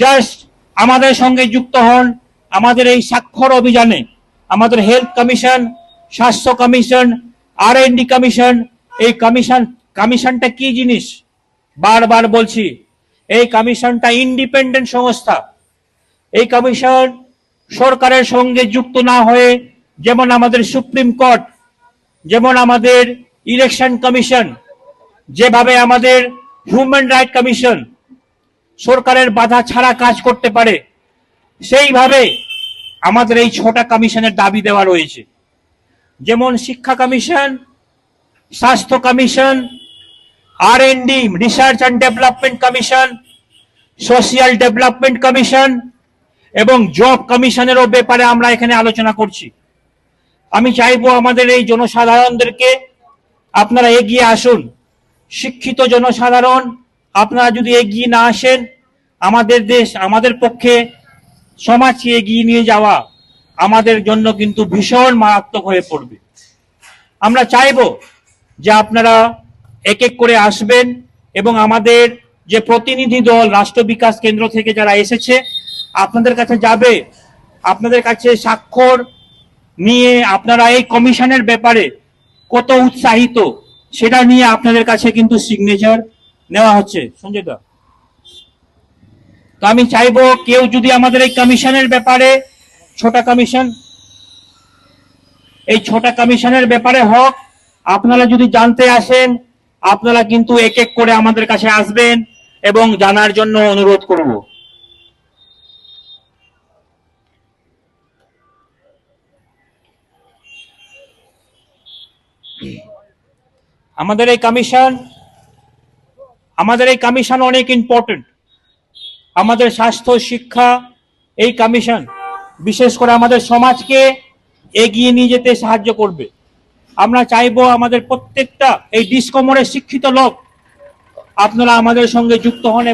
Just আমাদের সঙ্গে যুক্ত হন আমাদের এই স্বাক্ষর অভিযানে। আমাদের হেলথ কমিশন স্বাস্থ্য কমিশন আর ডি কমিশন এই কমিশন কমিশনটা কি জিনিস? বারবার বলছি, এই কমিশনটা ইন্ডিপেন্ডেন্ট সংস্থা। এই কমিশন সরকারের সঙ্গে যুক্ত না হয়ে যেমন আমাদের সুপ্রিম কোর্ট যেমন আমাদের ইলেকশন কমিশন যেভাবে আমাদের হিউম্যান রাইট কমিশন সরকারের বাধা ছাড়া কাজ করতে পারে। সেইভাবে আমাদের এই ছোটা কমিশনের দাবি দেওয়া রয়েছে। যেমন শিক্ষা কমিশন, স্বাস্থ্য commission R D research and development commission social development commission এবং জব কমিশনেরও ব্যাপারে আমরা এখানে আলোচনা করছি। আমি চাইব আমাদের এই জনসাধারণদেরকে আপনারা এগিয়ে আসুন। শিক্ষিত জনসাধারণ আপনারা যদি এগিয়ে না আসেন, আমাদের দেশ, আমাদের পক্ষে সমাজকে এগিয়ে নিয়ে যাওয়া আমাদের জন্য কিন্তু ভীষণ মারাত্মক হয়ে পড়বে। আমরা চাইব যে আপনারা এক এক করে আসবেন এবং আমাদের যে প্রতিনিধি দল, রাষ্ট্র বিকাশ কেন্দ্র থেকে যারা এসেছে, আপনাদের কাছে যাবে, আপনাদের কাছে স্বাক্ষর নিয়ে আপনারা এই কমিশনের ব্যাপারে কত উৎসাহিত, সেটা নিয়ে আপনাদের কাছে কিন্তু সিগনেচার নেওয়া হচ্ছে। সঞ্জয় দা। তো আমি চাইব কেউ যদি আমাদের এই কমিশনের ব্যাপারে ছোটা কমিশন, এই ছোটা কমিশনের ব্যাপারে হোক, আপনারা যদি জানতে আসেন, আপনারা কিন্তু এক এক করে আমাদের কাছে আসবেন এবং জানার জন্য অনুরোধ করব। আমাদের এই কমিশন আমাদের এই কমিশন অনেক ইম্পর্টেন্ট আমাদের স্বাস্থ্য, শিক্ষা, এই কমিশন বিশেষ করে আমাদের সমাজকে এগিয়ে নিয়ে যেতে সাহায্য করবে। আমরা চাইব আমাদের প্রত্যেকটা এই ডিসকমরের শিক্ষিত লোক আপনারা আমাদের সঙ্গে যুক্ত হন